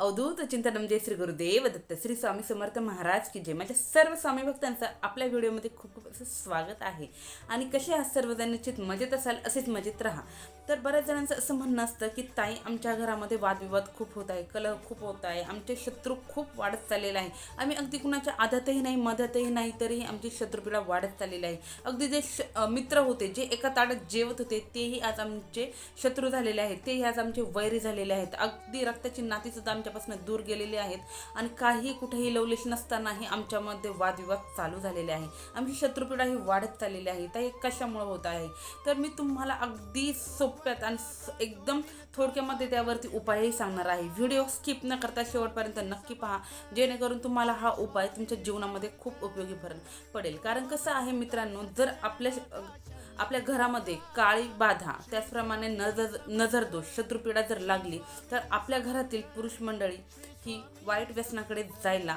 अवधूत चिंतनम जय श्री गुरुदेव दत्त श्री स्वामी समर्थ महाराज की जय. माझ्या सर्व स्वामी भक्तांचं आपल्या व्हिडिओमध्ये खूप खूप असं स्वागत आहे. आणि कसे आहात सर्वजण? निश्चित मजेत असाल असेच मजेत राहा. तर बऱ्याच जणांचं असं म्हणणं असतं की ताई आमच्या घरामध्ये वादविवाद खूप होत आहे कलह खूप होत आहे आमचे शत्रू खूप वाढत चाललेले आहे. आम्ही अगदी कुणाच्या आधातही नाही मधातही नाही तरीही आमची शत्रुपिढा वाढत चाललेली आहे. अगदी जे श मित्र होते जे एका ताटात जेवत होते तेही आज आमचे शत्रू झालेले आहेत तेही आज आमचे वैरी झालेले आहेत. अगदी रक्ताची नातीसुद्धा आमच्या आमच्यापासून दूर गेलेले आहेत आणि काही कुठेही लवलेश नसतानाही आमच्यामध्ये वादविवाद चालू झालेले आहे. आमची शत्रुपिढा ही वाढत चाललेली आहे. तर हे कशामुळं होत आहे? तर मी तुम्हाला अगदी सोप्यात आणि एकदम थोडक्यामध्ये त्यावरती उपायही सांगणार आहे. व्हिडिओ स्किप न करता शेवटपर्यंत नक्की पहा. जेणेकरून तुम्हाला हा उपाय तुमच्या जीवनामध्ये खूप उपयोगी पडेल. कारण कसं आहे मित्रांनो जर आपल्या आपल्या घरामध्ये काळी बाधा त्याचप्रमाणे नजर नजर दोष शत्रुपीडा जर लागली तर आपल्या घरातील पुरुष मंडळी ही वाईट व्यसनाकडे जायला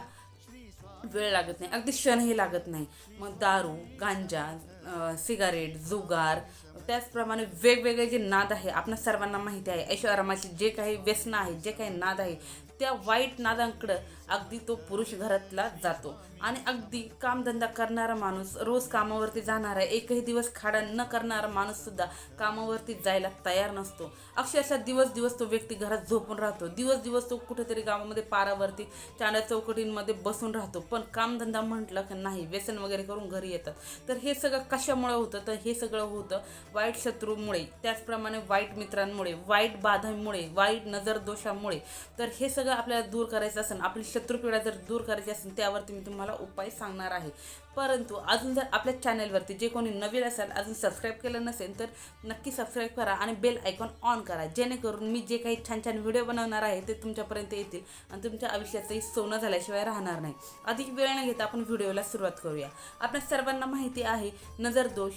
वेळ लागत नाही. अगदी क्षणही लागत नाही. मग दारू गांजा सिगारेट जुगार त्याचप्रमाणे वेगवेगळे जे नाद आहे आपल्या सर्वांना माहिती आहे ऐशोआरामाचे जे काही व्यसनं आहे जे काही नाद आहे त्या वाईट नादांकडं अगदी तो पुरुष घरातला जातो. आणि अगदी कामधंदा करणारा माणूस रोज कामावरती जाणारा एकही दिवस खाडा न करणारा माणूस सुद्धा कामावरती जायला तयार नसतो. अक्षरशः दिवस दिवस तो व्यक्ती घरात झोपून राहतो. दिवस दिवस तो कुठेतरी गावामध्ये पारावरती चांड्या चौकटींमध्ये बसून राहतो. पण कामधंदा म्हटलं की नाही व्यसन वगैरे करून घरी येतात. तर हे सगळं कशामुळे होतं? तर हे सगळं होतं वाईट शत्रूमुळे त्याचप्रमाणे वाईट मित्रांमुळे वाईट बाधांमुळे वाईट नजर दोषामुळे तर हे सगळं आपल्याला दूर करायचं असेल आपली शत्रुपीडा जर दूर करायची असेल त्यावरती मी तुम्हाला उपाय सांगणार आहे. परंतु अजून जर आपल्या चॅनलवरती जे कोणी नवीन असाल अजून सबस्क्राईब केलं नसेल तर नक्की सबस्क्राईब करा आणि बेल आयकॉन ऑन करा. जेणेकरून मी जे काही छान छान व्हिडिओ बनवणार आहे ते तुमच्यापर्यंत येतील आणि तुमच्या आयुष्याचंही सोनं झाल्याशिवाय राहणार नाही. अधिक वेळ न घेता आपण व्हिडिओला सुरुवात करूया. आपल्या सर्वांना माहिती आहे नजर दोष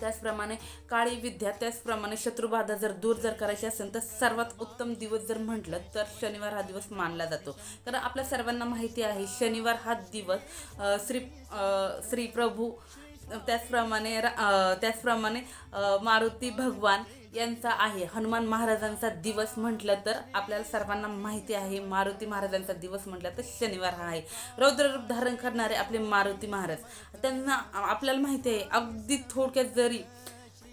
त्याचप्रमाणे काळी विद्या त्याचप्रमाणे शत्रुबाधा जर दूर जर करायची असेल तर सर्वात उत्तम दिवस जर म्हटलं तर शनिवार हा दिवस मानला जातो. कारण आपल्या सर्वांना माहिती आहे शनिवार हा दिवस श्री श्री प्रभू त्याचप्रमाणे रा- त्याचप्रमाणे मारुती भगवान यांचा आहे. हनुमान महाराजांचा दिवस म्हटलं तर आपल्याला सर्वांना माहिती आहे मारुती महाराजांचा दिवस म्हटलं तर शनिवार हा आहे. रौद्ररूप धारण करणारे आपले मारुती महाराज. त्यांना आपल्याला माहिती आहे अगदी थोडक्यात जरी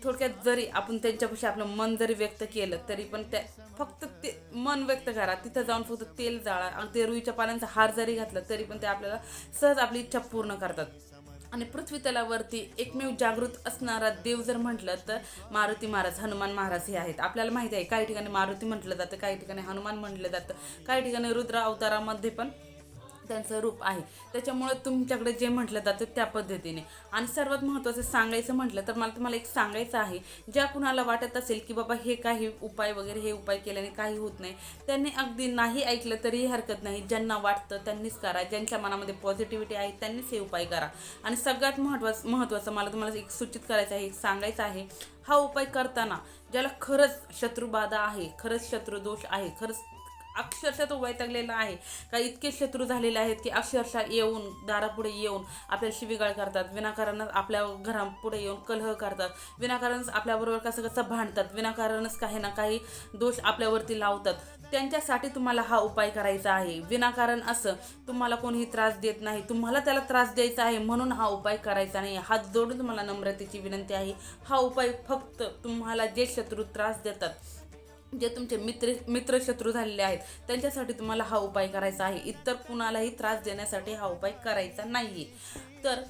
थोडक्यात जरी आपण त्यांच्यापाशी आपलं मन जरी व्यक्त केलं तरी पण त्या फक्त ते मन व्यक्त करा. तिथं जाऊन फक्त तेल जाळा अगदी रुईच्या पानांचा हार जरी घातला तरी पण ते आपल्याला सहज आपली इच्छा पूर्ण करतात. आणि पृथ्वीतलावरती एकमेव जागृत असणारा देव जर म्हटलं तर मारुती महाराज हनुमान महाराज हे आहेत. आपल्याला माहिती आहे काही ठिकाणी मारुती म्हटलं जातं काही ठिकाणी हनुमान म्हटलं जातं काही ठिकाणी रुद्र अवतारामध्ये पण त्यांचं रूप आहे. त्याच्यामुळं तुमच्याकडे जे म्हटलं जातं त्या पद्धतीने. आणि सर्वात महत्त्वाचं सांगायचं म्हटलं तर मला तुम्हाला एक सांगायचं आहे. ज्या कुणाला वाटत असेल की बाबा हे काही उपाय वगैरे हे उपाय केल्याने काही होत नाही त्यांनी अगदी नाही ऐकलं तरीही हरकत नाही. ज्यांना वाटतं त्यांनीच करा. ज्यांच्या मनामध्ये पॉझिटिव्हिटी आहे त्यांनीच हे उपाय करा. आणि सगळ्यात महत्त्वाचं महत्त्वाचं मला तुम्हाला एक सूचित करायचं आहे एक सांगायचं आहे. हा उपाय करताना ज्याला खरंच शत्रुबाधा आहे खरंच शत्रुदोष आहे खरंच अक्षरशः तो वैतागलेला आहे. का इतके शत्रू झालेले आहेत की अक्षरशः येऊन दारापुढे येऊन आपल्याला शिवीगाळ करतात. विनाकारणच आपल्या घरापुढे येऊन कलह करतात. विनाकारणच आपल्याबरोबर कसं कसं भांडतात. विनाकारणच काही ना काही दोष आपल्यावरती लावतात. त्यांच्यासाठी तुम्हाला हा उपाय करायचा आहे. विनाकारण असं तुम्हाला कोणीही त्रास देत नाही. तुम्हाला त्याला त्रास द्यायचा आहे म्हणून हा उपाय करायचा नाही. हात जोडून तुम्हाला नम्रतेची विनंती आहे. हा उपाय फक्त तुम्हाला जे शत्रू त्रास देतात जे तुमचे मित्र मित्रशत्रू झालेले आहेत त्यांच्यासाठी तुम्हाला हा उपाय करायचा आहे. इतर कुणालाही त्रास देण्यासाठी हा उपाय करायचा नाही तर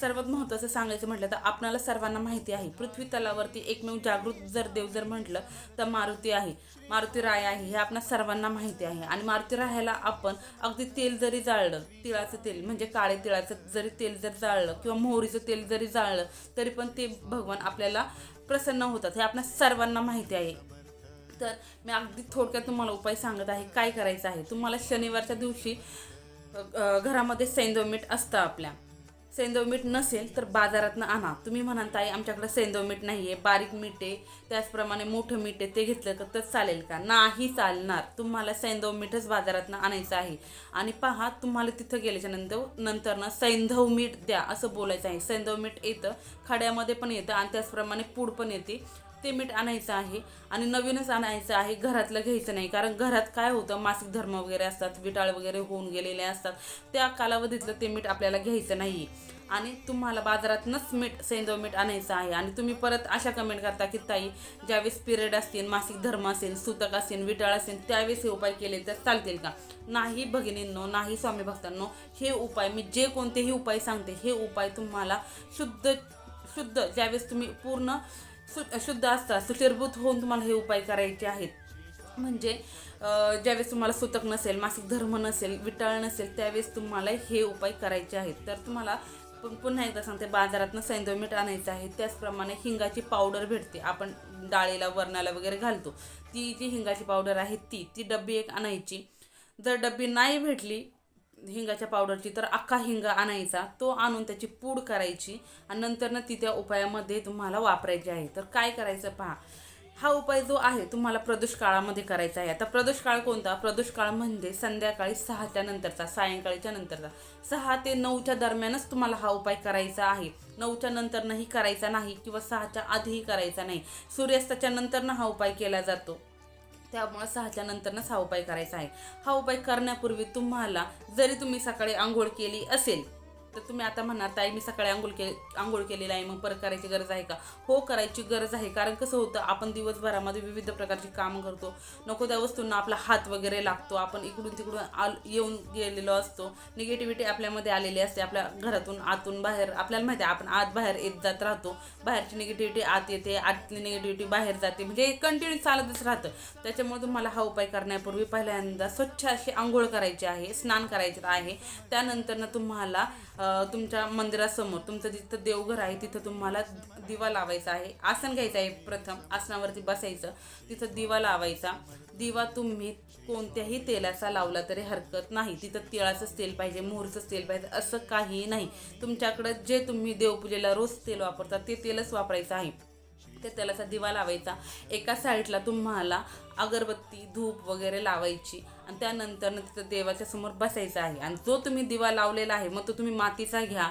सर्वात महत्त्वाचं सांगायचं म्हटलं तर आपणाला सर्वांना माहिती आहे पृथ्वी तलावरती एकमेव जागृत जर देव जर म्हटलं तर मारुती आहे. मारुती राय आहे हे आपणा सर्वांना माहिती आहे. आणि मारुती रायाला आपण अगदी तेल जरी जाळलं तिळाचं तेल म्हणजे काळे तिळाचं जरी तेल जर जाळलं किंवा मोहरीचं तेल जरी जाळलं तरी पण ते भगवान आपल्याला प्रसन्न होतात. हे आपणा सर्वांना माहिती आहे. तर मी अगदी थोडक्यात तुम्हाला उपाय सांगत आहे काय करायचं आहे. तुम्हाला शनिवारच्या दिवशी घरामध्ये सैंदव मीठ असतं आपल्या. सेंदव मीठ नसेल तर बाजारातनं आणा. तुम्ही म्हणाल ताई आमच्याकडे सेंदव मीठ नाही आहे बारीक मीठ आहे त्याचप्रमाणे मोठं मीठ आहे ते घेतलं तर चालेल का? नाही चालणार. तुम्हाला सैंदव मीठच बाजारातनं आणायचं आहे. आणि पहा तुम्हाला तिथं गेल्याच्यानंतर नंतरनं सैंधव मीठ द्या असं बोलायचं आहे. सैंधव मीठ येतं खड्यामध्ये पण येतं आणि त्याचप्रमाणे पूड पण येते. ते मीठ आणायचं आहे आणि नवीनच आणायचं आहे घरातलं घ्यायचं नाही. कारण घरात काय होतं मासिक धर्म वगैरे असतात विटाळ वगैरे होऊन गेलेले असतात. त्या कालावधीतलं ते मीठ आपल्याला घ्यायचं नाही. आणि तुम्हाला बाजारातनंच मीठ सैंधव मीठ आणायचं आहे. आणि तुम्ही परत अशा कमेंट करता की ताई ज्यावेळेस पिरियड असतील मासिक धर्म असेल सुतक असेल विटाळ असेल त्यावेळेस हे उपाय केले तर चालतील का? नाही भगिनींनो नाही स्वामी भक्तांनो हे उपाय मी जे कोणतेही उपाय सांगते हे उपाय तुम्हाला शुद्ध शुद्ध ज्यावेळेस तुम्ही पूर्ण सु शुद्ध असतात. सुचिरभूत होऊन तुम्हाला हे उपाय करायचे आहेत. म्हणजे ज्यावेळेस तुम्हाला सुतक नसेल मासिक धर्म नसेल विटाळ नसेल त्यावेळेस तुम्हाला हे उपाय करायचे आहेत. तर तुम्हाला पण पुन्हा एकदा सांगते बाजारातनं सैंधव मीठ आणायचं आहे. त्याचप्रमाणे हिंगाची पावडर भेटते. आपण डाळीला वरणाला वगैरे घालतो. ती जी हिंगाची पावडर आहे ती ती डब्बी एक आणायची. जर डब्बी नाही भेटली हिंगाच्या पावडरची तर अख्खा हिंगा आणायचा तो आणून त्याची पूड करायची आणि नंतर ती त्या उपायामध्ये तुम्हाला वापरायची आहे. तर काय करायचं पहा हा उपाय जो आहे तुम्हाला प्रदोष काळामध्ये करायचा आहे. आता प्रदोष काळ कोणता? प्रदोष काळ म्हणजे संध्याकाळी सहाच्या नंतरचा सायंकाळीच्या नंतरचा. सहा ते नऊच्या दरम्यानच तुम्हाला हा उपाय करायचा आहे. नऊच्या नंतर नाही करायचा नाही किंवा सहाच्या आधीही करायचा नाही. सूर्यास्ताच्या नंतरनं हा उपाय केला जातो. त्यामुळे सहाच्या नंतरच हा उपाय करायचा आहे. हा उपाय करण्यापूर्वी तुम्हाला जरी तुम्ही सकाळी आंघोळ केली असेल तर तुम्ही आता म्हणणार ताई मी सकाळी आंघोळ के आंघोळ केलेली आहे मग परत करायची गरज आहे का? हो करायची गरज आहे. कारण कसं होतं आपण दिवसभरामध्ये विविध प्रकारची कामं करतो. नको त्या वस्तूंना आपला हात वगैरे लागतो. आपण इकडून तिकडून आल येऊन गेलेलो असतो. निगेटिव्हिटी आपल्यामध्ये आलेली असते. आपल्या घरातून आतून बाहेर आपल्याला माहिती आहे आपण आत बाहेर येत जात राहतो. बाहेरची निगेटिव्हिटी आत येते आतली निगेटिव्हिटी बाहेर जाते. म्हणजे कंटिन्यू चालतच राहतं. त्याच्यामुळे तुम्हाला हा उपाय करण्यापूर्वी पहिल्यांदा स्वच्छ अशी आंघोळ करायची आहे स्नान करायचं आहे. त्यानंतरनं तुम्हाला तुमच्या मंदिरासमोर तुमचं जिथं देवघर आहे तिथं तुम्हाला दिवा लावायचा आहे. आसन घ्यायचं आहे प्रथम आसनावरती बसायचं. तिथं दिवा लावायचा. दिवा तुम्ही कोणत्याही तेलाचा लावला तरी हरकत नाही. तिथं तिळाचंच तेल पाहिजे मोहरीचंच तेल पाहिजे असं काही नाही. तुमच्याकडं जे तुम्ही देवपूजेला रोज तेल वापरता ते तेलच वापरायचं आहे. त्या तेलाचा दिवा लावायचा. एका साईडला तुम्हाला अगरबत्ती धूप वगैरे लावायची. आणि त्यानंतर तिथं देवाच्या समोर बसायचं आहे. आणि जो तुम्ही दिवा लावलेला आहे मग तो तुम्ही मातीचा घ्या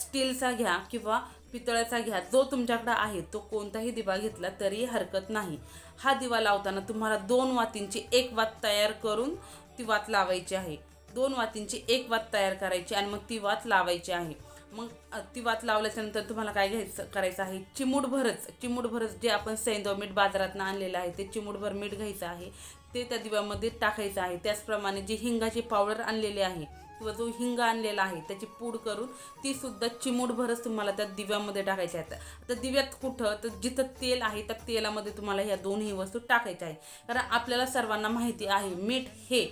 स्टीलचा घ्या किंवा पितळाचा घ्या. जो तुमच्याकडे आहे तो कोणताही दिवा घेतला तरी हरकत नाही. हा दिवा लावताना तुम्हाला दोन वातींची एक वात तयार करून ती वात लावायची आहे. दोन वातींची एक वात तयार करायची आणि मग ती वात लावायची आहे. मग ती वात लावल्याच्यानंतर तुम्हाला काय घ्यायचं करायचं आहे? चिमूटभरच चिमूटभरच जे आपण सैंदव मीठ बाजारातनं आणलेलं आहे ते चिमूटभर मीठ घ्यायचं आहे. ते त्या दिव्यामध्ये टाकायचं आहे. त्याचप्रमाणे जी हिंगाची पावडर आणलेली आहे किंवा जो हिंग आणलेला आहे त्याची पूड करून ती सुद्धा चिमूटभरच तुम्हाला त्या दिव्यामध्ये टाकायची आहे आता दिव्यात कुठं? तर जिथं तेल आहे त्या तेलामध्ये तुम्हाला ह्या दोन्ही वस्तू टाकायच्या आहे कारण आपल्याला सर्वांना माहिती आहे मीठ हे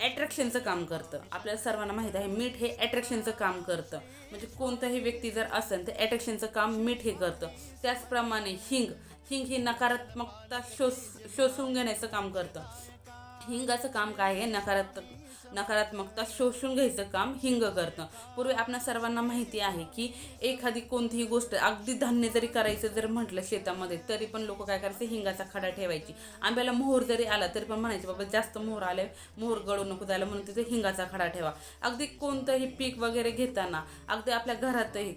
ॲट्रॅक्शनचं काम करतं. आपल्याला सर्वांना माहीत आहे मीठ हे ॲट्रॅक्शनचं काम करतं. म्हणजे कोणताही व्यक्ती जर असेल तर ॲट्रॅक्शनचं काम मीठ हे करतं. त्याचप्रमाणे हिंग. हिंग ही नकारात्मकता शोष शोषून घेण्याचं काम करतं. हिंगाचं काम काय आहे? नकारात्मक नकारात्मकता शोषून घ्यायचं काम हिंग करतं. पूर्वी आपल्या सर्वांना माहिती आहे की एखादी कोणतीही गोष्ट अगदी धान्य जरी करायचं जर म्हटलं शेतामध्ये तरी पण लोक काय करायचे? हिंगाचा खडा ठेवायची. आंब्याला मोहर जरी आला तरी पण म्हणायचे बाबा जास्त मोहर आले मोहर गळू नको जायला म्हणून तिथे हिंगाचा खडा ठेवा. अगदी कोणतंही पीक वगैरे घेताना अगदी आपल्या घरातही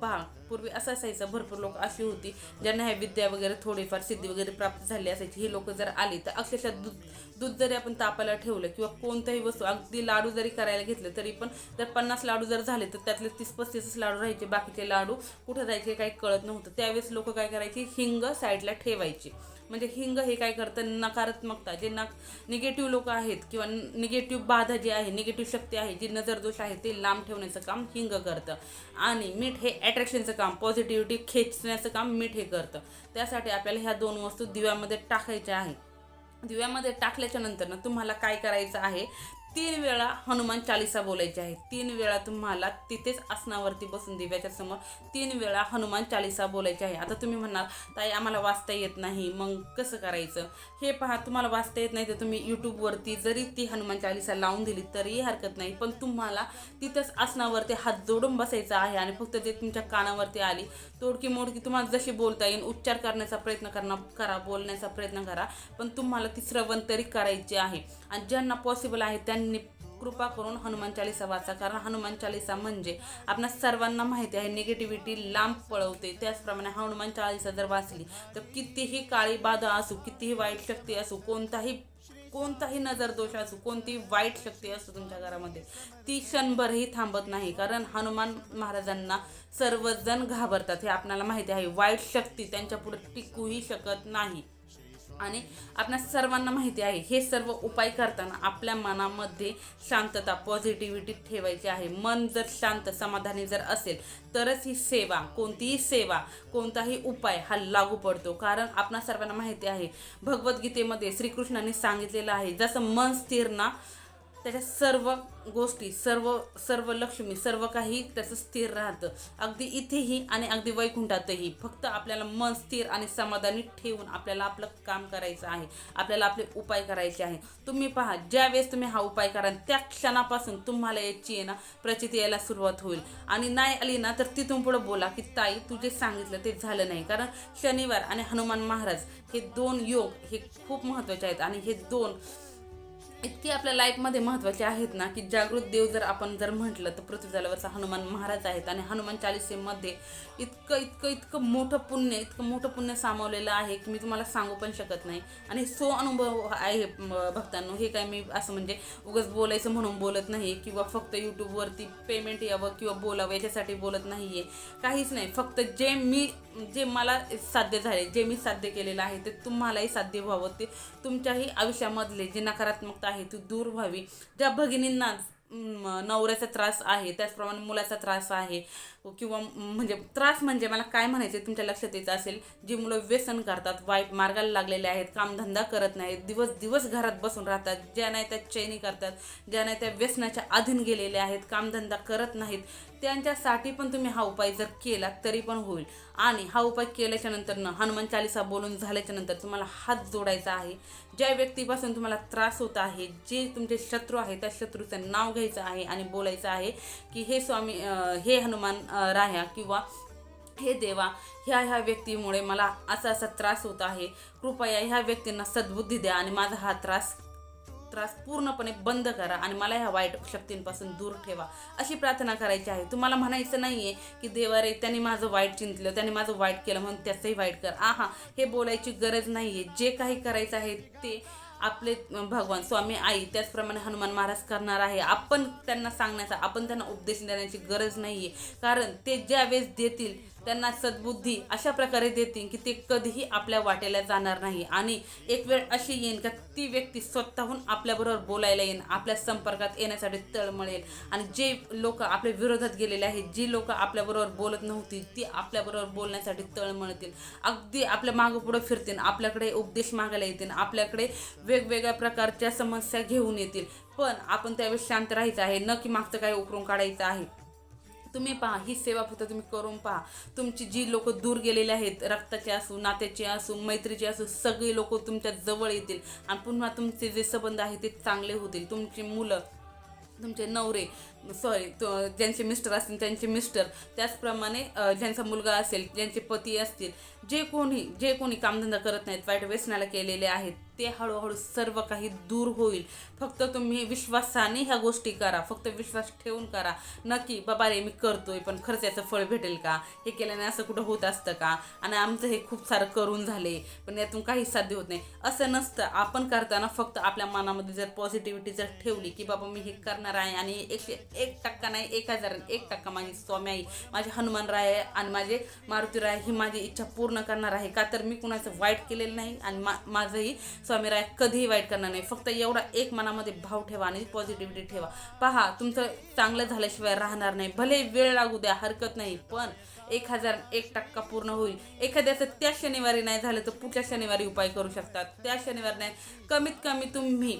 पहा पूर्वी असं असायचं भरपूर लोक अशी होती ज्यांना ह्या विद्या वगैरे थोडीफार सिद्धी वगैरे प्राप्त झाली असायची हे लोक जर आली तर अक्षरशः दूध दूध जरी आपण तापायला ठेवलं किंवा कोणत्याही वस्तू अगदी लाडू जरी करायला घेतलं तरी पण जर पन्नास लाडू जर झाले तर त्यातले तीस पस्तीसच लाडू राहायचे बाकीचे लाडू कुठं जायचे काही कळत नव्हतं. त्यावेळेस लोक काय करायचे हिंग साईडला ठेवायची. म्हणजे हिंग हे काय करतं? नकारात्मकता. जे नक निगेटिव्ह लोक आहेत किंवा निगेटिव्ह बाधा जी आहे निगेटिव्ह शक्ती आहे जी नजरदोष आहे ते लांब ठेवण्याचं काम हिंग करतं. आणि मीठ हे अट्रॅक्शनचं काम पॉझिटिव्हिटी खेचण्याचं काम मीठ हे करतं. त्यासाठी आपल्याला ह्या दोन वस्तू दिव्यामध्ये टाकायच्या आहेत. दिव्यामध्ये टाकल्याच्या नंतर ना तुम्हाला काय करायचं आहे? तीन वेळा हनुमान चालिसा बोलायची आहे. तीन वेळा तुम्हाला तिथेच आसनावरती बसून दिव्याच्या समोर तीन वेळा हनुमान चालिसा बोलायची आहे. आता तुम्ही म्हणणार ताई आम्हाला वाचता येत नाही. मग कसं करायचं? हे पहा तुम्हाला वाचता येत नाही तर तुम्ही यूट्यूबवरती जरी ती हनुमान चालिसा लावून दिली तरीही हरकत नाही. पण तुम्हाला तिथंच आसनावरती हात जोडून बसायचा आहे आणि फक्त ते तुमच्या कानावरती आली तोडकी मोडकी तुम्हाला जशी बोलता येईल उच्चार करण्याचा प्रयत्न करणं करा बोलण्याचा प्रयत्न करा. पण तुम्हाला ती श्रवण तरी करायची आहे. आणि ज्यांना पॉसिबल आहे त्यांनी कृपा करून हनुमान चालिसा वाचा. कारण हनुमान चालिसा म्हणजे आपणा सर्वांना माहिती आहे निगेटिव्हिटी लांब पळवते. त्याचप्रमाणे हनुमान चालिसा जर वाचली तर कितीही काळी बाधा असू कितीही वाईट शक्ती असू कोणताही कोणताही नजर दोष असू कोणतीही वाईट शक्ती असू तुमच्या घरामध्ये ती क्षणभरही थांबत नाही. कारण हनुमान महाराजांना सर्वजण घाबरतात. हे आपल्याला माहिती आहे. वाईट शक्ती त्यांच्या पुढे टिकूही शकत नाही. आणि आपल्या सर्वांना माहिती आहे हे सर्व उपाय करताना आपल्या मनामध्ये शांतता पॉझिटिव्हिटी ठेवायची आहे. मन जर शांत समाधानी जर असेल तरच ही सेवा कोणतीही सेवा कोणताही उपाय हा लागू पडतो. कारण आपणा सर्वांना माहिती आहे भगवद्गीतेमध्ये श्रीकृष्णाने सांगितलेलं आहे जसं मन स्थिर ना त्याच्या सर्व गोष्टी सर्व सर्व लक्ष्मी सर्व काही त्याचं स्थिर राहतं. अगदी इथेही आणि अगदी वैकुंठातही फक्त आपल्याला मन स्थिर आणि समाधानी ठेवून आपल्याला आपलं काम करायचं आहे. आपल्याला आपले उपाय करायचे आहे. तुम्ही पहा ज्यावेळेस तुम्ही हा उपाय कराल त्या क्षणापासून तुम्हाला याची आहे ना प्रचिती यायला सुरुवात होईल. आणि नाही आली ना तर तिथून पुढं बोला की ताई तू जे सांगितलं ते झालं नाही. कारण शनिवार आणि हनुमान महाराज हे दोन योग हे खूप महत्त्वाचे आहेत. आणि हे दोन इतकी आपल्या लाईफमध्ये महत्त्वाचे आहेत ना की जागृत देव जर आपण जर म्हटलं तर पृथ्वी जलावरचा हनुमान महाराज आहेत आणि हनुमान चालिसेमध्ये इतकं इतकं इतकं मोठं पुण्य इतकं मोठं पुण्य सामावलेलं आहे की मी तुम्हाला सांगू पण शकत नाही. आणि सो अनुभव आहे भक्तांनो हे काय मी असं म्हणजे उगाच बोलायचं म्हणून बोलत नाही किंवा फक्त यूट्यूबवरती पेमेंट यावं किंवा बोलावं याच्यासाठी बोलत नाही आहे काहीच नाही फक्त जे मी जे मला साध्य झाले जे मी साध्य केलेलं आहे ते तुम्हालाही साध्य व्हावं ते तुमच्याही आयुष्यामधले जे नकारात्मकता आहे ती दूर व्हावी. ज्या भगिनींना नवऱ्याचा त्रास आहे त्याचप्रमाणे मुलाचा त्रास आहे किंवा म्हणजे त्रास म्हणजे मला काय म्हणायचं तुमच्या लक्षात येत असेल जी मुलं व्यसन करतात वाईट मार्गाला लागलेले आहेत कामधंदा करत नाहीत दिवस दिवस घरात बसून राहतात ज्या नाही त्या चैनी करतात ज्या नाही त्या व्यसनाच्या अधीन गेलेल्या आहेत कामधंदा करत नाहीत त्यांच्यासाठी पण तुम्ही हा उपाय जर केला तरी पण होईल. आणि हा उपाय केल्याच्यानंतर हनुमान चालिसा बोलून झाल्याच्यानंतर तुम्हाला हात जोडायचा आहे ज्या व्यक्तीपासून तुम्हाला त्रास होत आहे जे तुमचे शत्रू आहे त्या शत्रूचं नाव घ्यायचं आहे आणि बोलायचं आहे की हे स्वामी हे हनुमान राह्या किंवा हे देवा ह्या ह्या व्यक्तीमुळे मला असा असा त्रास होत आहे. कृपया ह्या व्यक्तींना सद्बुद्धी द्या आणि माझा हा त्रास त्रास पूर्णपणे बंद करा आणि मला ह्या वाईट शक्तींपासून दूर ठेवा. अशी प्रार्थना करायची आहे. तुम्हाला म्हणायचं नाही आहे की देवा रे त्यांनी माझं वाईट चिंतलं त्यांनी माझं वाईट केलं म्हणून त्याचंही वाईट कर. आहा हे बोलायची गरज नाही आहे जे काही करायचं आहे ते आपले भगवान स्वामी आई त्याचप्रमाणे हनुमान महाराज करणार आहे. आपण त्यांना सांगण्याचा आपण त्यांना उपदेश देण्याची गरज नाही आहे कारण ते ज्यावेळेस देतील त्यांना सद्बुद्धी अशा प्रकारे देतील की ते कधीही आपल्या वाटेला जाणार नाही. आणि एक वेळ अशी येईल का ती व्यक्ती स्वतःहून आपल्याबरोबर बोलायला येईन आपल्या संपर्कात येण्यासाठी तळमळेल आणि जे लोक आपल्या विरोधात गेलेले आहेत जी लोक आपल्याबरोबर बोलत नव्हती ती आपल्याबरोबर बोलण्यासाठी तळमळतील अगदी आपल्या मागं पुढं फिरतील आपल्याकडे उपदेश मागायला येतील आपल्याकडे वेगवेगळ्या प्रकारच्या समस्या घेऊन येतील. पण आपण त्यावेळेस शांत राहायचं आहे न की मागचं काही उकरून काढायचं आहे. तुम्ही पहा ही सेवा फक्त तुम्ही करून पहा. तुमची जी लोक दूर गेलेले आहेत रक्ताचे असू नात्याचे असू मैत्रीचे असू सगळी लोक तुमच्या जवळ येतील. आणि पुन्हा तुमचे जे संबंध आहेत ते चांगले होतील. तुमची मुलं तुमचे नवरे सॉरी तो ज्यांचे मिस्टर असतील त्यांचे मिस्टर. त्याचप्रमाणे ज्यांचा मुलगा असेल ज्यांचे पती असतील जे कोणी जे कोणी कामधंदा करत नाहीत वाईट व्यसनाला केलेले आहेत ते हळूहळू सर्व काही दूर होईल. फक्त तुम्ही विश्वासाने ह्या गोष्टी करा. फक्त विश्वास ठेवून करा. नक्की बाबा रे मी करतोय पण खर्चाचं फळ भेटेल का? हे केल्याने असं कुठं होत असतं का? आणि आमचं हे खूप सारं करून झाले पण यातून काही साध्य होत नाही. असं नसतं. आपण करताना फक्त आपल्या मनामध्ये जर पॉझिटिव्हिटी जर ठेवली की बाबा मी हे करणार आहे आणि एकशे एक टक्का नाही एक हजार एक टक्का माझी स्वामी आई माझे हनुमान राय आहे आणि माझे मारुती राय ही माझी इच्छा पूर्ण करणार आहे. का तर मी कुणाचं वाईट केलेलं नाही आणि मा माझंही स्वामी राय कधीही वाईट करणार नाही. फक्त एवढा एक मनामध्ये भाव ठेवा आणि पॉझिटिव्हिटी ठेवा. पहा तुमचं चांगलं झाल्याशिवाय राहणार नाही. भले वेळ लागू द्या हरकत नाही पण एक हजार एक टक्का पूर्ण होईल. एखाद्याचं त्या शनिवारी नाही झालं तर पुढच्या शनिवारी उपाय करू शकतात. त्या शनिवारी नाही कमीत कमी तुम्ही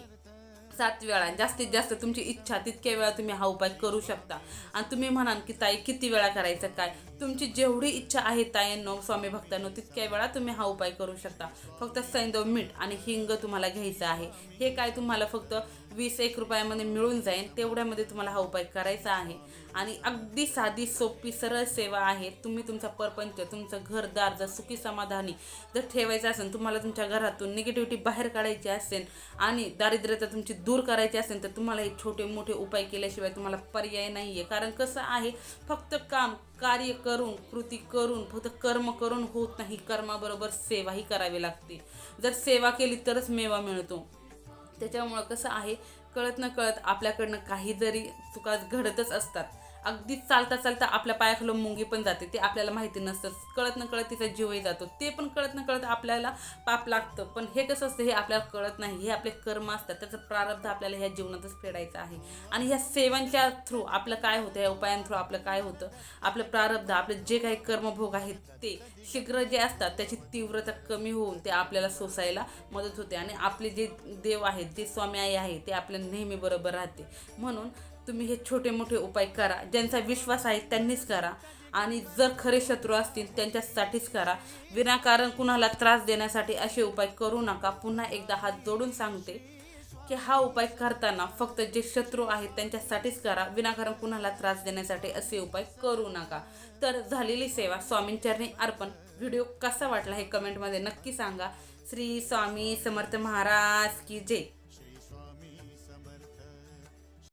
सात वेळा जास्तीत जास्त तुमची इच्छा तितक्या वेळा तुम्ही हा उपाय करू शकता. आणि तुम्ही म्हणाल की ताई किती वेळा करायचं काय? तुमची जेवढी इच्छा आहे ताईंनो स्वामी भक्तांनो तितक्या वेळा तुम्ही हा उपाय करू शकता. फक्त सैंदव मीठ आणि हिंग तुम्हाला घ्यायचं आहे. हे काय तुम्हाला फक्त वीस एक रुपयामध्ये मिळून जाईल तेवढ्यामध्ये तुम्हाला हा उपाय करायचा आहे. आणि अगदी साधी सोपी सरळ सेवा आहे. तुम्ही तुमचा परपंच तुमचं घरदार जर सुखी समाधानी जर ठेवायचं असेल तुम्हाला तुमच्या घरातून निगेटिव्हिटी बाहेर काढायची असेल आणि दारिद्र्यता तुमची दूर करायचे असेल तर तुम्हाला हे छोटे मोठे उपाय केल्याशिवाय तुम्हाला पर्याय नाही आहे कारण कसं आहे फक्त काम कार्य करून कृती करून फक्त कर्म करून होत नाही. कर्माबरोबर सेवाही करावी लागते. जर सेवा केली तरच मेवा मिळतो. त्याच्यामुळं कसं आहे कळत न कळत आपल्याकडनं काही जरी चुका घडतच असतात अगदी चालता चालता आपल्या पायाखालून मुंगी पण जाते ते आपल्याला माहिती नसतं. कळत न कळत तिचा जीवही जातो. ते पण कळत न कळत आपल्याला पाप लागतं. पण हे कसं असतं हे आपल्याला कळत नाही. हे आपले कर्म असतात त्याचं प्रारब्ध आपल्याला ह्या जीवनातच फेडायचं आहे. आणि ह्या सेवांच्या थ्रू आपलं काय होतं या उपायांथ्रू आपलं काय होतं आपलं प्रारब्ध आपले जे काही कर्मभोग आहेत ते शीघ्र जे असतात त्याची तीव्रता कमी होऊन ते आपल्याला सोसायला मदत होते. आणि आपले जे देव आहेत जे स्वामी आई आहे ते आपल्या नेहमी बरोबर राहते. म्हणून तुम्ही हे छोटे मोठे उपाय करा. ज्यांचा विश्वास आहे त्यांनीच करा. आणि जर खरे शत्रू असतील त्यांच्यासाठीच करा. विनाकारण कुणाला त्रास देण्यासाठी असे उपाय करू नका. पुन्हा एकदा हात जोडून सांगते की हा उपाय करताना फक्त जे शत्रू आहेत त्यांच्यासाठीच करा. विनाकारण कुणाला त्रास देण्यासाठी असे उपाय करू नका. तर झालेली सेवा. स्वामींचरणी अर्पण. व्हिडिओ कसा वाटला हे कमेंटमध्ये नक्की सांगा. श्री स्वामी समर्थ महाराज की जय.